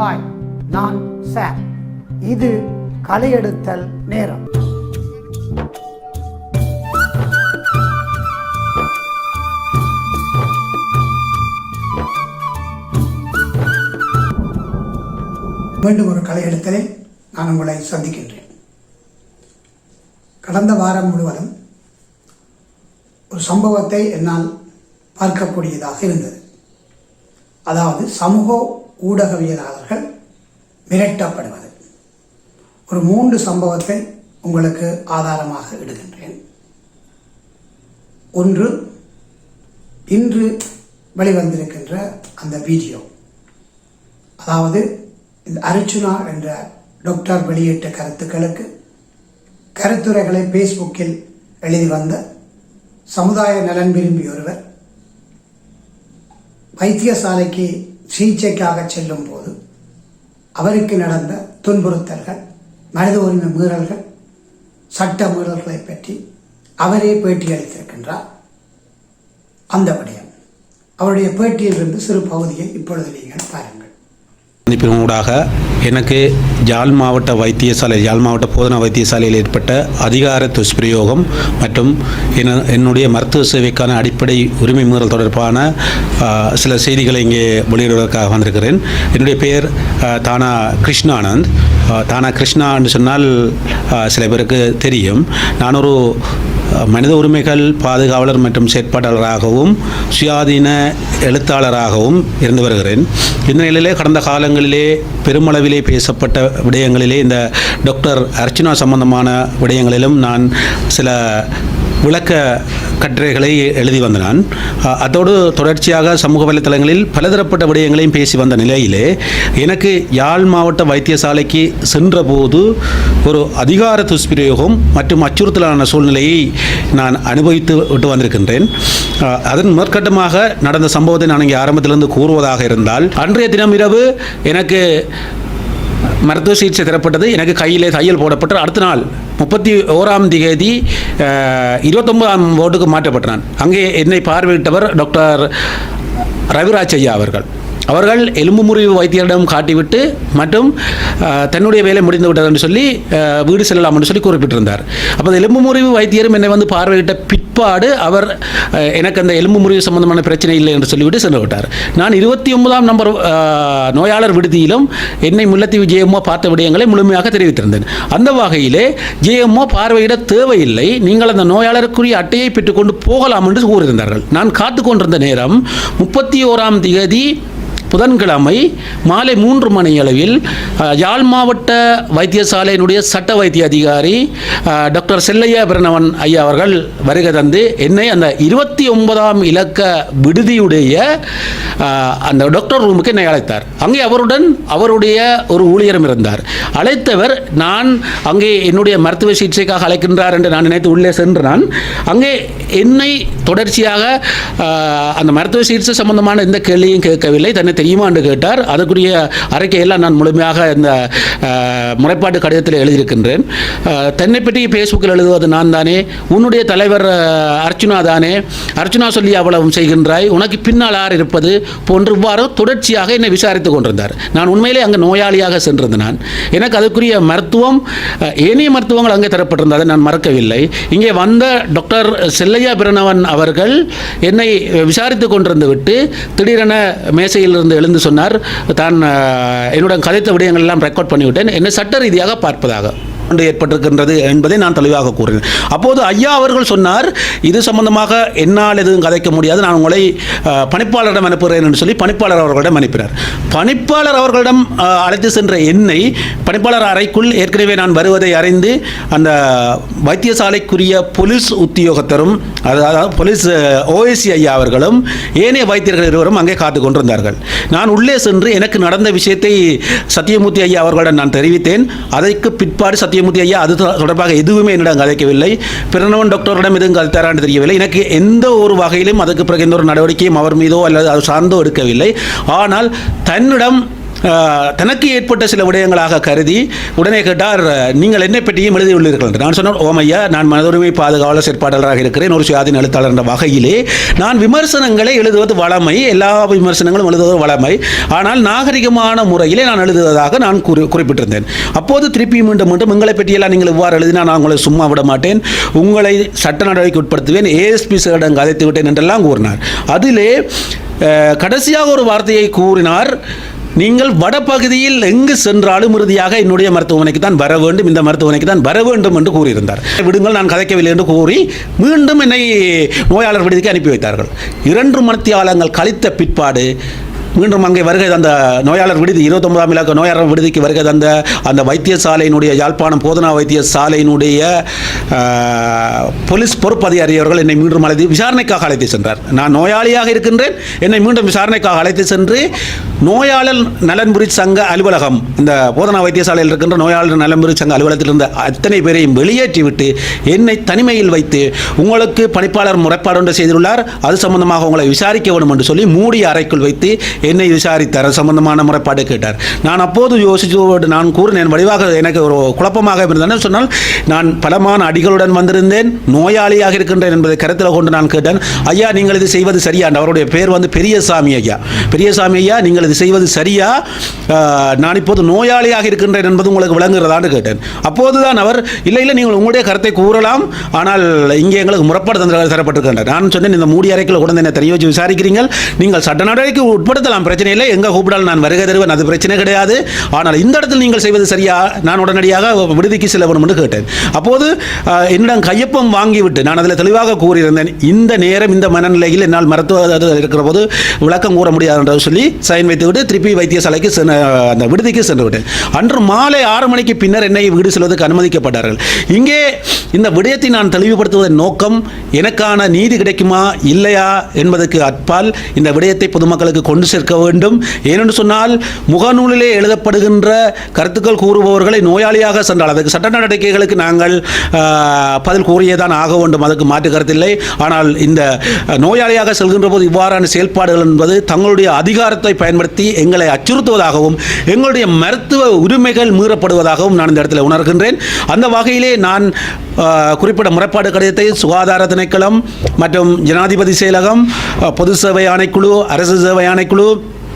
Hi நான் sir. இது கலையெடுத்தல் நேரம். மீண்டும் ஒரு கலையெடுத்தலில் நான் உங்களை சந்திக்கின்றேன். கடந்த வாரம் முழுவதும் ஒரு சம்பவத்தை என்னால் பார்க்கக்கூடியதாக இருந்தது. அதாவது சமூக ஊடகவியலாளர்கள் மிரட்டப்படுவது. ஒரு மூன்று சம்பவத்தை உங்களுக்கு ஆதாரமாக இடுகின்றேன். ஒன்று இன்று வெளிவந்திருக்கின்ற அந்த வீடியோ. அதாவது இந்த அர்ச்சுனா என்ற டாக்டர் வெளியிட்ட கருத்துக்களுக்கு கருத்துரைகளை ஃபேஸ்புக்கில் எழுதி வந்த சமுதாய நலன் விரும்பி ஒருவர் வைத்தியசாலைக்கு சிகிச்சைக்காக செல்லும் போது அவருக்கு நடந்த துன்புறுத்தல்கள் மனித உரிமை மீறல்கள் சட்ட மீறல்களை பற்றி அவரே பேட்டி அளித்திருக்கின்றார். அந்த விடயம் அவருடைய பேட்டியிலிருந்து சிறு பகுதியை இப்பொழுது நீங்கள் பாருங்கள். ஊடாக எனக்கு ஜாழ் மாவட்ட வைத்தியசாலை யாழ் மாவட்ட போதனா வைத்தியசாலையில் ஏற்பட்ட அதிகார துஷ்பிரயோகம் மற்றும் என- என்னுடைய மருத்துவ சேவைக்கான அடிப்படை உரிமை மீறல் தொடர்பான சில செய்திகளை இங்கே வெளியிடுவதற்காக வந்திருக்கிறேன். என்னுடைய பெயர் தானா கிருஷ்ணானந்த். தானா கிருஷ்ணா என்று சொன்னால் சில பேருக்கு தெரியும். நான் ஒரு மனித உரிமைகள் பாதுகாவலர் மற்றும் செயற்பாட்டாளராகவும் சுயாதீன எழுத்தாளராகவும் இருந்து வருகிறேன். இந்த நிலையிலே கடந்த காலங்களிலே பெருமளவிலே பேசப்பட்ட விடயங்களிலே இந்த டாக்டர் அர்ச்சனா சம்பந்தமான விடயங்களிலும் நான் சில விளக்க கட்டுரைகளை எழுதி வந்த நான் அதோடு தொடர்ச்சியாக சமூக வலைத்தளங்களில் பலதரப்பட்ட விடயங்களையும் பேசி வந்த நிலையிலே எனக்கு யாழ் மாவட்ட வைத்தியசாலைக்கு சென்றபோது ஒரு அதிகார துஷ்பிரயோகம் மற்றும் அச்சுறுத்தலான சூழ்நிலையை நான் அனுபவித்து விட்டு வந்திருக்கின்றேன். அதன் மேற்கட்டமாக நடந்த சம்பவத்தை நான் இங்கே ஆரம்பத்திலிருந்து கூறுவதாக இருந்தால் அன்றைய தினம் இரவு எனக்கு மருத்துவ சிகிச்சை தரப்பட்டது. எனக்கு கையில் தையல் போடப்பட்டு அடுத்த நாள் முப்பத்தி ஓராம் தேதி இருபத்தொன்பதாம் வார்டுக்கு மாற்றப்பட்டான் அங்கே என்னை பார்வையிட்டவர் டாக்டர் ரவிராஜ் ஐயா அவர்கள். அவர்கள் எலும்பு முறிவு வைத்தியரிடம் காட்டிவிட்டு மற்றும் தன்னுடைய வேலை முடிந்து விட்டது என்று சொல்லி வீடு செல்லலாம் என்று சொல்லி குறிப்பிட்டிருந்தார். அப்போ அந்த எலும்பு முறிவு வைத்தியரும் என்னை வந்து பார்வையிட்ட பிற்பாடு அவர் எனக்கு அந்த எலும்பு முறிவு சம்பந்தமான பிரச்சனை இல்லை என்று சொல்லிவிட்டு சென்று விட்டார். நான் இருபத்தி ஒன்பதாம் நம்பர் நோயாளர் விடுதியிலும் என்னை முல்லத்தீவு ஜேஎம்ஓ பார்த்த விடயங்களை முழுமையாக தெரிவித்திருந்தேன். அந்த வகையிலே ஜேஎம்ஓ பார்வையிட தேவையில்லை. நீங்கள் அந்த நோயாளருக்குரிய அட்டையை பெற்றுக்கொண்டு போகலாம் என்று கூறியிருந்தார்கள். நான் காத்து கொண்டிருந்த நேரம் முப்பத்தி ஓராம் தேதி புதன்கிழமை மாலை மூன்று மணி அளவில் யாழ் மாவட்ட வைத்தியசாலையினுடைய சட்ட வைத்திய அதிகாரி டாக்டர் செல்லையா பிரணவன் ஐயா அவர்கள் வருகை தந்து என்னை அந்த இருபத்தி ஒன்பதாம் இலக்க விடுதியுடைய அந்த டாக்டர் ரூமுக்கு என்னை அழைத்தார். அங்கே அவருடன் அவருடைய ஒரு ஊழியரும் இருந்தார். அழைத்தவர் நான் அங்கே என்னுடைய மருத்துவ சிகிச்சைக்காக அழைக்கின்றார் என்று நான் நினைத்து உள்ளே சென்று நான் அங்கே என்னை தொடர்ச்சியாக அந்த மருத்துவ சிகிச்சை சம்பந்தமான எந்த கேள்வியும் கேட்கவில்லை. தன்னை தெரியுமா என்று கேட்டார். அதற்குரிய அறிக்கையெல்லாம் நான் முழுமையாக இந்த முறைப்பாட்டு கடிதத்தில் எழுதியிருக்கின்றேன். தன்னை பற்றி ஃபேஸ்புக்கில் எழுதுவது நான் தானே உன்னுடைய தலைவர் அர்ச்சுனா தானே அர்ச்சுனா சொல்லி அவ்வளவும் செய்கின்றாய் உனக்கு பின்னால் ஆறு இருப்பது போன்று இவ்வாறு தொடர்ச்சியாக என்னை விசாரித்துக் கொண்டிருந்தார். நான் உண்மையிலே அங்கே நோயாளியாக சென்றது நான். எனக்கு அதுக்குரிய மருத்துவம் ஏனைய மருத்துவங்கள் அங்கே தரப்பட்டிருந்ததை நான் மறக்கவில்லை. இங்கே வந்த டாக்டர் செல்லையா பிரணவன் அவர்கள் என்னை விசாரித்து கொண்டிருந்து விட்டு திடீரென வந்து எழுந்து சொன்னார். தான் அஹ், என்னுடன் கதைத்த விடயங்கள் எல்லாம் ரெக்கார்ட் பண்ணிவிட்டேன். என்னை சட்ட ரீதியாக பார்ப்பதாக. என்று ஏற்பட்டிருக்கின்றது என்பதை நான் தெளிவாக கூறுகிறேன். அப்போது ஐயா அவர்கள் சொன்னார் இது சம்பந்தமாக என்னால் எதுவும் கதைக்க முடியாது. நான் உங்களை பணிப்பாளரிடம் அனுப்புகிறேன் என்று சொல்லி பணிப்பாளர் அவர்களிடம் அனுப்பினார். பணிப்பாளர் அவர்களிடம் அழைத்து சென்ற என்னை பணிப்பாளர் அறைக்குள் ஏற்கனவே நான் வருவதை அறிந்து அந்த வைத்தியசாலைக்குரிய போலீஸ் உத்தியோகத்தரும் அதாவது போலீஸ் ஓஎஸ்சி ஐயா அவர்களும் ஏனைய வைத்தியர்கள் இருவரும் அங்கே காத்து கொண்டிருந்தார்கள். நான் உள்ளே சென்று எனக்கு நடந்த விஷயத்தை சத்தியமூர்த்தி ஐயா அவர்களிடம் நான் தெரிவித்தேன். அதற்கு பிற்பாடு சத்தியமூர்த்தி ஐயா அது தொடர்பாக எதுவுமே என்னிடம் கதைக்கவில்லை பிறனவன் டாக்டரிடம் எதுவும் கதைத்தாரான்னு தெரியவில்லை. எனக்கு எந்த ஒரு வகையிலும் அதுக்கு பிறகு எந்த ஒரு நடவடிக்கையும் அவர் மீதோ அல்லது அது சார்ந்தோ எடுக்கவில்லை. ஆனால் தன்னிடம் தனக்கு ஏற்பட்ட சில விடயங்களாக கருதி உடனே கேட்டார் நீங்கள் என்னை பற்றியும் எழுதியுள்ளீர்கள் என்று. நான் சொன்னேன் ஓமையா நான் மனதுரிமை பாதுகாவலர் செயற்பாட்டாளராக இருக்கிறேன். ஒரு சுயாதீன எழுத்தாளர் என்ற வகையிலே நான் விமர்சனங்களை எழுதுவது வளமை எல்லா விமர்சனங்களும் எழுதுவது வளமை. ஆனால் நாகரிகமான முறையிலே நான் எழுதுவதாக நான் குறி குறிப்பிட்டிருந்தேன். அப்போது திருப்பி மீண்டும் மீண்டும் உங்களை பற்றியெல்லாம் நீங்கள் இவ்வாறு எழுதினா நான் உங்களை சும்மா விட மாட்டேன். உங்களை சட்ட நடவடிக்கை உட்படுத்துவேன். ஏஎஸ்பி சேரிடம் கதைத்து விட்டேன் என்றெல்லாம் கூறினார். அதிலே கடைசியாக ஒரு வார்த்தையை கூறினார். நீங்கள் வடபகுதியில் எங்கு சென்றாலும் இறுதியாக என்னுடைய மருத்துவமனைக்கு தான் வர வேண்டும். இந்த மருத்துவமனைக்கு தான் வர வேண்டும் என்று கூறியிருந்தார். விடுங்கள் நான் கதைக்கவில்லை என்று கூறி மீண்டும் என்னை நோயாளர் விடுதிக்கு அனுப்பி வைத்தார்கள். இரண்டு மணித்தியாலங்கள் கழித்த பிற்பாடு மீண்டும் அங்கே வருகை தந்த நோயாளர் விடுதி இருபத்தொன்பதாம் இலக்க நோயாளர் விடுதிக்கு வருகை தந்த அந்த வைத்தியசாலையினுடைய யாழ்ப்பாணம் போதனா வைத்தியசாலையினுடைய போலீஸ் பொறுப்பு அதிகாரி அவர்கள் என்னை மீண்டும் அழைத்து விசாரணைக்காக அழைத்து சென்றார். நான் நோயாளியாக இருக்கின்றேன். என்னை மீண்டும் விசாரணைக்காக அழைத்து சென்று நோயாளர் நலன்புரி சங்க அலுவலகம் இந்த போதனா வைத்தியசாலையில் இருக்கின்ற நோயாளர் நலன்புரி சங்க அலுவலகத்தில் இருந்த அத்தனை பேரையும் வெளியேற்றிவிட்டு என்னை தனிமையில் வைத்து உங்களுக்கு பணிப்பாளர் முறைப்பாடு ஒன்று செய்துள்ளார். அது சம்பந்தமாக உங்களை விசாரிக்க வேண்டும் என்று சொல்லி மூடிய அறைக்குள் வைத்து என்னை விசாரித்தார். சம்பந்தமான முறைப்பாடு கேட்டார். நான் அப்போது யோசித்து நான் கூறினேன் வடிவாக எனக்கு ஒரு குழப்பமாக இருந்தேன் சொன்னால் நான் பலமான அடிகளுடன் வந்திருந்தேன் நோயாளியாக இருக்கின்றேன் என்பதை கருத்தில் கொண்டு நான் கேட்டேன். ஐயா நீங்கள் இது செய்வது சரியா? அவருடைய பேர் வந்து பெரியசாமி ஐயா. பெரியசாமி ஐயா நீங்கள் இது செய்வது சரியா? நான் இப்போது நோயாளியாக இருக்கின்றேன் என்பது உங்களுக்கு விளங்குகிறதான்னு கேட்டேன். அப்போதுதான் அவர் இல்லை இல்லை நீங்கள் உங்களுடைய கருத்தை கூறலாம். ஆனால் இங்கே எங்களுக்கு முறப்பாடு தந்திர தரப்பட்டிருக்கின்றார். நான் சொன்னேன் இந்த மூடி அறைக்குள்ள உடனே என்ன தெரிய வச்சு விசாரிக்கிறீர்கள். நீங்கள் சட்ட நடவடிக்கை உட்படுத்த உட்படுத்தலாம் பிரச்சனை இல்லை. எங்கே கூப்பிடாலும் நான் வருகை தருவேன் அது பிரச்சனை கிடையாது. ஆனால் இந்த இடத்தில் நீங்கள் செய்வது சரியா? நான் உடனடியாக விடுதிக்கு செல்ல வேண்டும் என்று கேட்டேன். அப்போது என்னிடம் கையொப்பம் வாங்கிவிட்டு நான் அதில் தெளிவாக கூறியிருந்தேன் இந்த நேரம் இந்த மனநிலையில் என்னால் மருத்துவ இருக்கிற போது விளக்கம் கூற முடியாது என்று சொல்லி சைன் வைத்துவிட்டு திருப்பி வைத்தியசாலைக்கு அந்த விடுதிக்கு சென்று விட்டேன். அன்று மாலை ஆறு மணிக்கு பின்னர் என்னை வீடு செல்வதற்கு அனுமதிக்கப்பட்டார்கள். இங்கே இந்த விடயத்தை நான் தெளிவுபடுத்துவதன் நோக்கம் எனக்கான நீதி கிடைக்குமா இல்லையா என்பதற்கு அற்பால் இந்த விடயத்தை பொதுமக்களுக்கு கொண்டு செல்ல இருக்க வேண்டும். ஏனென்று சொன்னால் முகநூலிலே எழுதப்படுகின்ற கருத்துக்கள் கூறுபவர்களை நோயாளியாக சென்றால் அதுக்கு சட்ட நடவடிக்கைகளுக்கு நாங்கள் பதில் கூறியதான் ஆக வேண்டும். அதற்கு மாற்று கருத்தில்லை. ஆனால் இந்த நோயாளியாக செல்கின்ற போது இவ்வாறான செயல்பாடுகள் என்பது தங்களுடைய அதிகாரத்தை பயன்படுத்தி எங்களை அச்சுறுத்துவதாகவும் எங்களுடைய மருத்துவ உரிமைகள் மீறப்படுவதாகவும் நான் இந்த இடத்துல உணர்கின்றேன். அந்த வகையிலே நான் குறிப்பிட்ட முறைப்பாடு கடிதத்தை சுகாதார திணைக்களம் மற்றும் ஜனாதிபதி செயலகம் பொது சேவை ஆணைக்குழு அரசு சேவை ஆணைக்குழு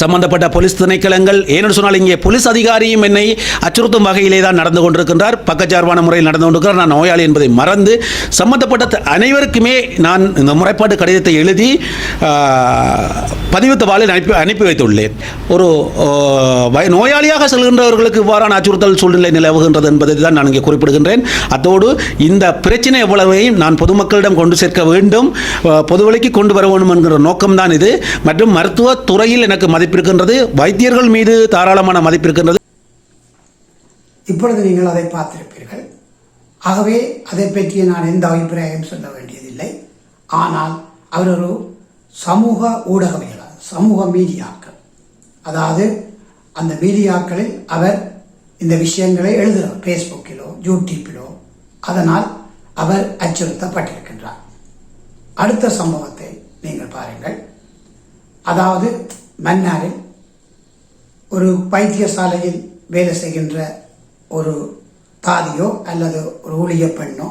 சம்பந்தப்பட்ட போலீஸ் திணைக்களங்கள் ஏனென்று சொன்னால் இங்கே போலீஸ் அதிகாரியும் என்னை அச்சுறுத்தும் வகையிலே தான் நடந்து கொண்டிருக்கின்றார். பக்கச்சார்பான முறையில் நடந்து கொண்டிருக்கிறார். நான் நோயாளி என்பதை மறந்து சம்பந்தப்பட்ட அனைவருக்குமே நான் இந்த முறைப்பாட்டு கடிதத்தை எழுதி ஆ, பதிவு அனுப்பி அனுப்பி வைத்துள்ளேன். ஒரு நோயாளியாக செல்கின்றவர்களுக்கு இவ்வாறான அச்சுறுத்தல் சூழ்நிலை நிலவுகின்றது என்பதை தான் நான் இங்கே குறிப்பிடுகின்றேன். அத்தோடு இந்த பிரச்சனை எவ்வளவையும் நான் பொதுமக்களிடம் கொண்டு சேர்க்க வேண்டும். ஆ, பொதுவழிக்கு கொண்டு வர வேண்டும் என்கிற நோக்கம்தான் இது. மற்றும் மருத்துவ துறையில் எனக்கு மதிப்பு இருக்கின்றது வைத்தியர்கள் மீது தாராளமான மதிப்பு இருக்கின்றது இப்பொழுது நீங்கள் அதை பார்த்திருப்பீர்கள். ஆகவே அதை பற்றி நான் எந்த அபிப்பிராயம் சொல்ல வேண்டியதில்லை. ஆனால் அவர் ஒரு சமூக ஊடகவியலாளர் சமூக மீடியாக்கள். அதாவது அந்த மீடியாக்களில் அவர் இந்த விஷயங்களை எழுதுகிறார் ஃபேஸ்புக்கிலோ யூடியூப்பிலோ அதனால் அவர் அச்சுறுத்தப்பட்டிருக்கின்றார். அடுத்த சம்பவத்தை நீங்கள் பாருங்கள். அதாவது மன்னாரில் ஒரு வைத்தியசாலையில் வேலை செய்கின்ற ஒரு தாதியோ அல்லது ஒரு ஊழிய பெண்ணோ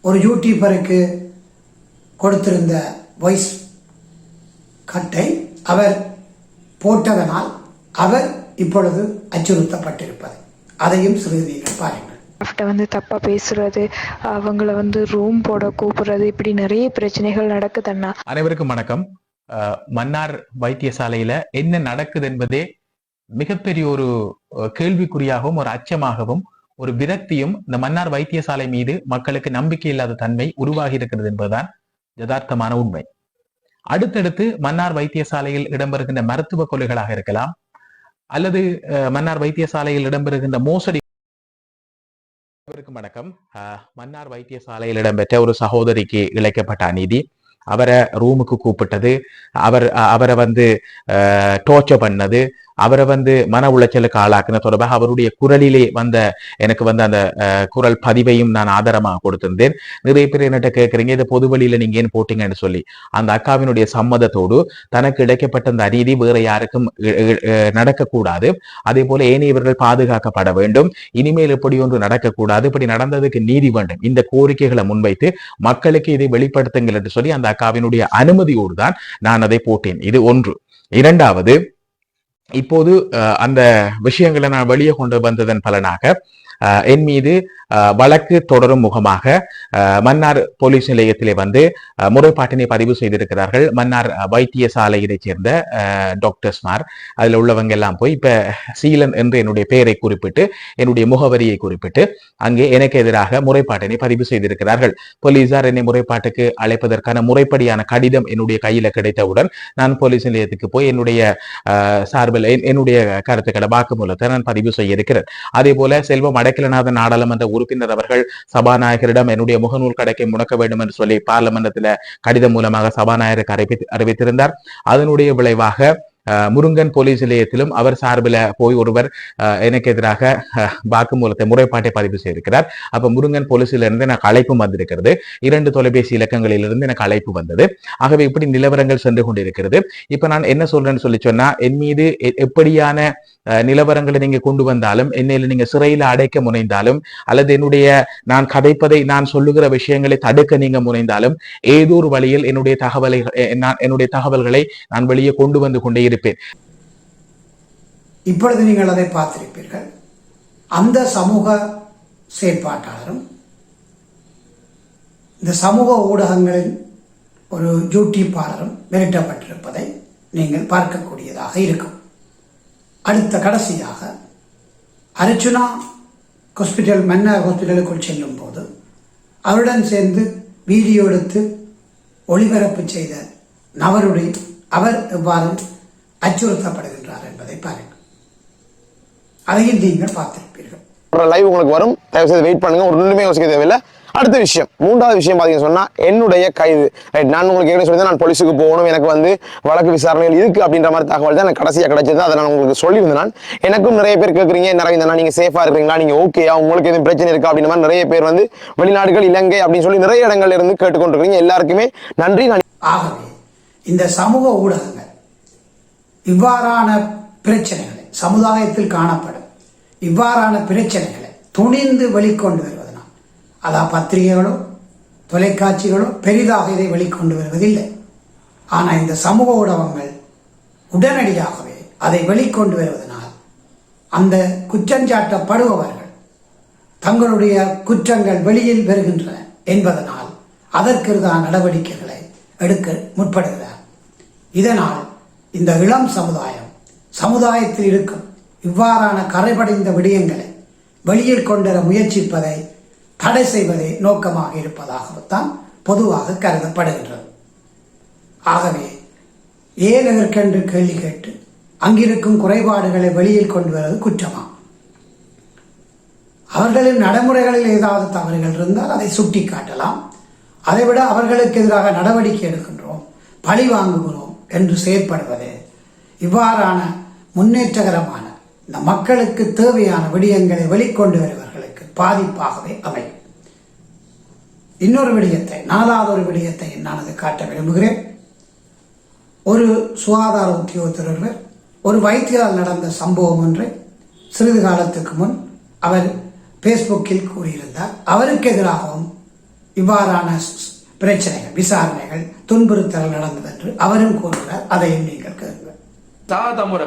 ஒரு யூடியூபருக்கு கொடுத்திருந்த வாய்ஸ் கட்டை அவர் போட்டதனால் அவர் இப்பொழுது அச்சுறுத்தப்பட்டிருப்பது. அதையும் சிறிது நீங்கள் பாருங்கள் வந்து தப்பாக பேசுறது அவங்கள வந்து ரூம் போட கூப்பிடுறது இப்படி நிறைய பிரச்சனைகள் நடக்குதுண்ணா அனைவருக்கும் வணக்கம். மன்னார் வைத்தியசாலையில என்ன நடக்குது என்பதே மிகப்பெரிய ஒரு கேள்விக்குறியாகவும் ஒரு அச்சமாகவும் ஒரு விரக்தியும் இந்த மன்னார் வைத்தியசாலை மீது மக்களுக்கு நம்பிக்கை இல்லாத தன்மை உருவாகி இருக்கிறது என்பதுதான் யதார்த்தமான உண்மை. அடுத்தடுத்து மன்னார் வைத்தியசாலையில் இடம்பெறுகின்ற மருத்துவ கொலைகளாக இருக்கலாம் அல்லது அஹ், மன்னார் வைத்தியசாலையில் இடம்பெறுகின்ற மோசடி. வணக்கம். மன்னார் வைத்தியசாலையில் இடம்பெற்ற ஒரு சகோதரிக்கு இழைக்கப்பட்ட அநீதி. அவரை ரூமுக்கு கூப்பிட்டது. அவர் அவரை வந்து டோர்ச்சர் பண்ணது. அவரை வந்து மன உளைச்சலுக்கு ஆளாக்குன. தொடர்பாக அவருடைய குரலிலே வந்த எனக்கு வந்து அந்த குரல் பதிவையும் நான் ஆதாரமாக கொடுத்திருந்தேன். நிறைய பேர் என்னட்ட கேட்குறீங்க இதை பொது வழியில நீங்க ஏன் போட்டீங்கன்னு சொல்லி. அந்த அக்காவினுடைய சம்மதத்தோடு தனக்கு இழைக்கப்பட்ட அந்த அநீதி வேற யாருக்கும் நடக்கக்கூடாது. அதே போல ஏனையவர்கள் பாதுகாக்கப்பட வேண்டும். இனிமேல் இப்படி ஒன்று நடக்கக்கூடாது. இப்படி நடந்ததுக்கு நீதி வேண்டும். இந்த கோரிக்கைகளை முன்வைத்து மக்களுக்கு இதை வெளிப்படுத்துங்கள் என்று சொல்லி அந்த அக்காவினுடைய அனுமதியோடு தான் நான் அதை போட்டேன். இது ஒன்று. இரண்டாவது இப்போது அந்த விஷயங்களை நான் வெளியே கொண்டு வந்ததன் பலனாக என் மீது வழக்கு தொடரும் முகமாக மன்னார் போலீஸ் நிலையத்திலே வந்து முறைப்பாட்டினை பதிவு செய்திருக்கிறார்கள். மன்னார் வைத்திய வைத்தியசாலையினைச் சேர்ந்த டாக்டர்ஸ்மார் அதில் உள்ளவங்க எல்லாம் போய் இப்ப சீலன் என்று என்னுடைய பெயரை குறிப்பிட்டு என்னுடைய முகவரியை குறிப்பிட்டு அங்கே எனக்கு எதிராக முறைப்பாட்டினை பதிவு செய்திருக்கிறார்கள். போலீசார் என்னை முறைப்பாட்டுக்கு அழைப்பதற்கான முறைப்படியான கடிதம் என்னுடைய கையில கிடைத்தவுடன் நான் போலீஸ் நிலையத்துக்கு போய் என்னுடைய சார்பில் என்னுடைய கருத்துக்களை வாக்குமூலத்தை நான் பதிவு செய்ய இருக்கிறேன் அதே போல செல்வம் அடைக்கலநாதன் நாடாளுமன்ற உறுப்பினர் அவர்கள் சபாநாயகரிடம் என்னுடைய முகநூல் கடைக்கை முடக்க வேண்டும் என்று சொல்லி பார்லிமெண்டத்தில் கடிதம் மூலமாக சபாநாயகருக்கு அறிவித்து அறிவித்திருந்தார். அதனுடைய விளைவாக முருங்கன் போலீஸ் நிலையத்திலும் அவர் சார்பில் போய் ஒருவர் எனக்கு எதிராக வாக்குமூலத்தை முறைப்பாட்டை பதிவு செய்திருக்கிறார். அப்ப முருங்கன் போலீஸிலிருந்து எனக்கு அழைப்பு வந்திருக்கிறது. இரண்டு தொலைபேசி இலக்கங்களிலிருந்து எனக்கு அழைப்பு வந்தது. ஆகவே இப்படி நிலவரங்கள் சென்று கொண்டிருக்கிறது. இப்ப நான் என்ன சொல்றேன்னு சொல்லி சொன்னா என் மீது எப்படியான நிலவரங்களை நீங்க கொண்டு வந்தாலும் என்னையில நீங்க சிறையில அடைக்க முனைந்தாலும் அல்லது என்னுடைய நான் கதைப்பதை நான் சொல்லுகிற விஷயங்களை தடுக்க நீங்க முனைந்தாலும் ஏதோ ஒரு வழியில் என்னுடைய தகவலை நான் என்னுடைய தகவல்களை நான் வெளியே கொண்டு வந்து கொண்டே பார்த்திருப்பேன் இப்பொழுது நீங்கள் அதை பார்த்திருப்பீர்கள். அந்த சமூக செயற்பாட்டாளரும் இந்த சமூக ஊடகங்களின் ஒரு யூடியூப்பாளரும் மிரட்டப்பட்டிருப்பதை நீங்கள் பார்க்கக்கூடியதாக இருக்கும். அடுத்த கடைசியாக அர்ச்சுனா ஹாஸ்பிட்டல் மன்னர் ஹாஸ்பிட்டலுக்குள் செல்லும் போது அவருடன் சேர்ந்து வீடியோ எடுத்து ஒளிபரப்பு செய்த நபருடைய அவர் எவ்வாறு அச்சுறுத்தப்படுகின்றார் என்பதை பாருங்கள். அதையும் நீங்கள் பார்த்திருப்பீர்கள். லைவ் உங்களுக்கு வரும். தயவு செய்து வெயிட் பண்ணுங்க. ஒரு நிமிடமே யோசிக்க தேவையில்லை. அடுத்த விஷயம். மூன்றாவது விஷயம் பார்த்தீங்கன்னு சொன்னா என்னுடைய கைது. ரைட் நான் உங்களுக்கு ஏற்கனவே சொல்லி நான் போலீஸுக்கு போகணும். எனக்கு வந்து வழக்கு விசாரணைகள் இருக்கு அப்படின்ற மாதிரி தகவல் தான் எனக்கு கடைசியாக கிடைச்சது. அதை நான் உங்களுக்கு சொல்லியிருந்தேன் நான். எனக்கும் நிறைய பேர் கேட்குறீங்க நிறைய நீங்க சேஃபா இருக்கிறீங்களா? நீங்க ஓகேயா உங்களுக்கு எதுவும் பிரச்சனை இருக்கா? அப்படின்ற மாதிரி நிறைய பேர் வந்து வெளிநாடுகள் இலங்கை அப்படின்னு சொல்லி நிறைய இடங்கள்ல இருந்து கேட்டுக்கொண்டிருக்கீங்க எல்லாருக்குமே நன்றி. நான் ஆகவே இந்த சமூக ஊடகங்கள் இவ்வாறான பிரச்சனைகளை சமுதாயத்தில் காணப்படும் இவ்வாறான பிரச்சனைகளை துணிந்து வெளிக்கொண்டு வருவதனால் அதா பத்திரிகைகளோ தொலைக்காட்சிகளோ பெரிதாக இதை வெளிக்கொண்டு வருவதில்லை. ஆனால் இந்த சமூக ஊடகங்கள் உடனடியாகவே அதை வெளிக்கொண்டு வருவதனால் அந்த குற்றஞ்சாட்டப்படுபவர்கள் தங்களுடைய குற்றங்கள் வெளியில் வருகின்றன என்பதனால் அதற்குதான் நடவடிக்கைகளை எடுக்க முற்படுகிறார். இதனால் இந்த இளம் சமுதாயம் சமுதாயத்தில் இருக்கும் இவ்வாறான கரைபடைந்த விடயங்களை வெளியில் கொண்டு வர முயற்சிப்பதை தடை செய்வதே நோக்கமாக இருப்பதாகத்தான் பொதுவாக கருதப்படுகின்றது. ஆகவே ஏன் எதற்கென்று கேள்வி கேட்டு அங்கிருக்கும் குறைபாடுகளை வெளியில் கொண்டு வருவது குற்றமா? அவர்களின் நடைமுறைகளில் ஏதாவது தவறுகள் இருந்தால் அதை சுட்டி காட்டலாம் அதைவிட அவர்களுக்கு எதிராக நடவடிக்கை எடுக்கின்றோம் பழி வாங்குகிறோம் என்று செயற்படுவது இவ்வாறான முன்னேற்றகரமான இந்த மக்களுக்கு தேவையான விடயங்களை வெளிக்கொண்டு வருவர்களுக்கு பாதிப்பாகவே அமையும். இன்னொரு விடயத்தை நாலாவது ஒரு விடயத்தை நான் அது காட்ட விரும்புகிறேன். ஒரு சுகாதார உத்தியோகத்தர் ஒருவர் ஒரு வைத்தியரால் நடந்த சம்பவம் ஒன்றை சிறிது காலத்துக்கு முன் அவர் ஃபேஸ்புக்கில் கூறியிருந்தார். அவருக்கு எதிராகவும் இவ்வாறான பிரச்சனைகள் விசாரணைகள் துன்புறுத்தல் நடந்தது என்று அவரும் கூறுகிறார். அதையும் நீங்கள் கேளுங்கள்.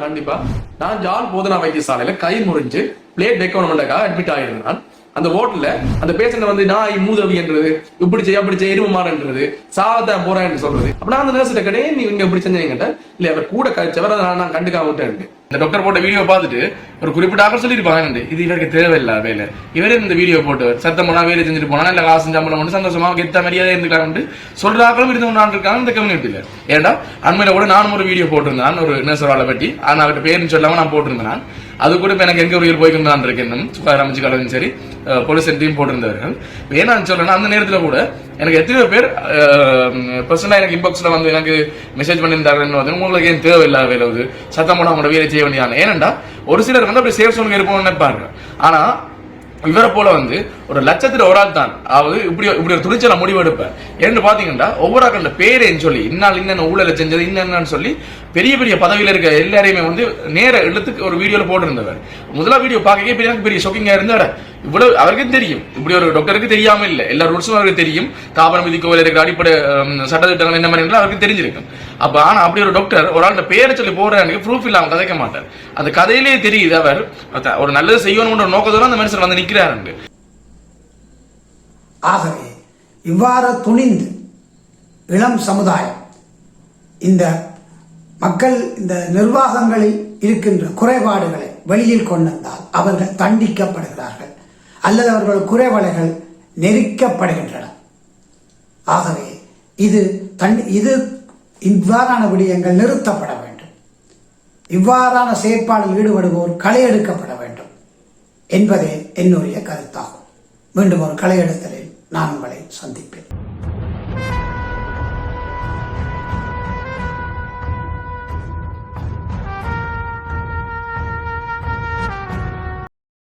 கண்டிப்பா. நான் ஜால் போதனா வைத்தியசாலையில கை முறிஞ்சு பிளேட் வைக்கணும்ன்றக்காக அட்மிட் ஆயிருந்தான் அந்த ஓட்டுல அந்த பேஷண்ட் வந்து நான் மூதவி என்றது இப்படி செய்ய அப்படி செய்ய எரும மாறன்றது சாகத்தான் போறேன் என்று சொல்றது. அப்ப நான் அந்த நர்ஸ்கிட்ட நீ இங்க இப்படி செஞ்சீங்கட்ட இல்ல அவர் கூட கழிச்சவர் நான் நான் கண்டுக்காம விட்டேன் இந்த டாக்டர் போட்ட வீடியோ பார்த்துட்டு ஒரு குறிப்பிட்ட ஆக்கள் சொல்லியிருப்பாங்க இது இவருக்கு தேவையில்லை வேலை? இவரே இந்த வீடியோ போட்டு சத்தம் போனா வேலை செஞ்சுட்டு போனா இல்ல காசு சம்பளம் பண்ணி சந்தோஷமா கெத்த மரியாதை இருந்துக்கலாம்னு சொல்ற ஆக்களும் இருந்து இருக்காங்க இந்த கம்யூனிட்டியில ஏன்டா அண்மையில கூட நானும் ஒரு வீடியோ போட்டிருந்தேன் ஒரு நர்சரால பற்றி ஆனா அவர்கிட்ட பேருன்னு சொல்லாம நான் போட்டிருந்தேன். நான். அது கூட இப்போ எனக்கு என்கொயரியில் போய்க்கொண்டு தான் இருக்கு இன்னும். சுகாதார அமைச்சு கலரும் சரி போலீஸ் டீம் போட்டிருந்தவர்கள். ஏன்னு சொல்றேன்னா அந்த நேரத்தில் கூட எனக்கு எத்தனையோ பேர் பர்சனலாக எனக்கு இன்பாக்ஸில் வந்து எனக்கு மெசேஜ் பண்ணியிருந்தாங்கன்னு வந்து உங்களுக்கு ஏன் தேவையில்லாத வேலை இது? சத்தம் போட அவங்களோட வேலை செய்ய வேண்டியதான ஏனெண்டா ஒரு சிலர் வந்து அப்படி சேஃப் சோனுக்கு இருப்போம்னு நினைப்பாரு ஆனால் இவரை போல வந்து ஒரு லட்சத்துல ஒரு ஆள் தான். அதாவது இப்படி இப்படி ஒரு துணிச்சல முடிவு எடுப்பேன் ஏன்னு பாத்தீங்கன்னா ஒவ்வொரு ஆக்களோட பேரேன்னு சொல்லி இன்னால் இன்னென்ன ஊழல செஞ்சது இன்னென்னு சொல்லி பெரிய பெரிய பதவியில இருக்க எல்லாரையுமே வந்து நேர எழுத்துக்கு ஒரு வீடியோல போட்டிருந்தவர். முதலா வீடியோ பார்க்கவே பெரிய பெரிய ஷாக்கிங்கா இருந்தாட இவ்வளவு அவருக்கும் தெரியும். இப்படி ஒரு டாக்டருக்கு தெரியாம இல்ல. எல்லா ரூல்ஸும் அவருக்கு தெரியும். தாபனம் விதிக்கோவில் இருக்கிற அடிப்படை சட்டத்திட்டங்கள் என்ன மாதிரி அவருக்கு தெரிஞ்சிருக்கும். அப்ப ஆனா அப்படி ஒரு டாக்டர் ஒரு ஆள் பேரை சொல்லி போறாங்க ப்ரூஃப் இல்லாம கதைக்க மாட்டார். அந்த கதையிலேயே தெரியுது அவர். ஒரு நல்லது செய்யணும்ன்ற நோக்கத்தோட அந்த மனுஷன் வந்து நிக்கிறாரு ஆகவே இவ்வாறு துணிந்து இளம் சமுதாயம் இந்த மக்கள் இந்த நிர்வாகங்களில் இருக்கின்ற குறைபாடுகளை வெளியில் கொண்டு வந்தால் அவர்கள் தண்டிக்கப்படுகிறார்கள். அல்லது அவர்கள் குறைவலைகள் நெருக்கப்படுகின்றன. ஆகவே இது தன் இது இவ்வாறான விடயங்கள் நிறுத்தப்பட வேண்டும். இவ்வாறான செயற்பாடில் ஈடுபடுவோர் களை எடுக்கப்பட வேண்டும் என்பதே என்னுடைய கருத்தாகும். மீண்டும் ஒரு களை நான் உங்களை சந்திப்பேன்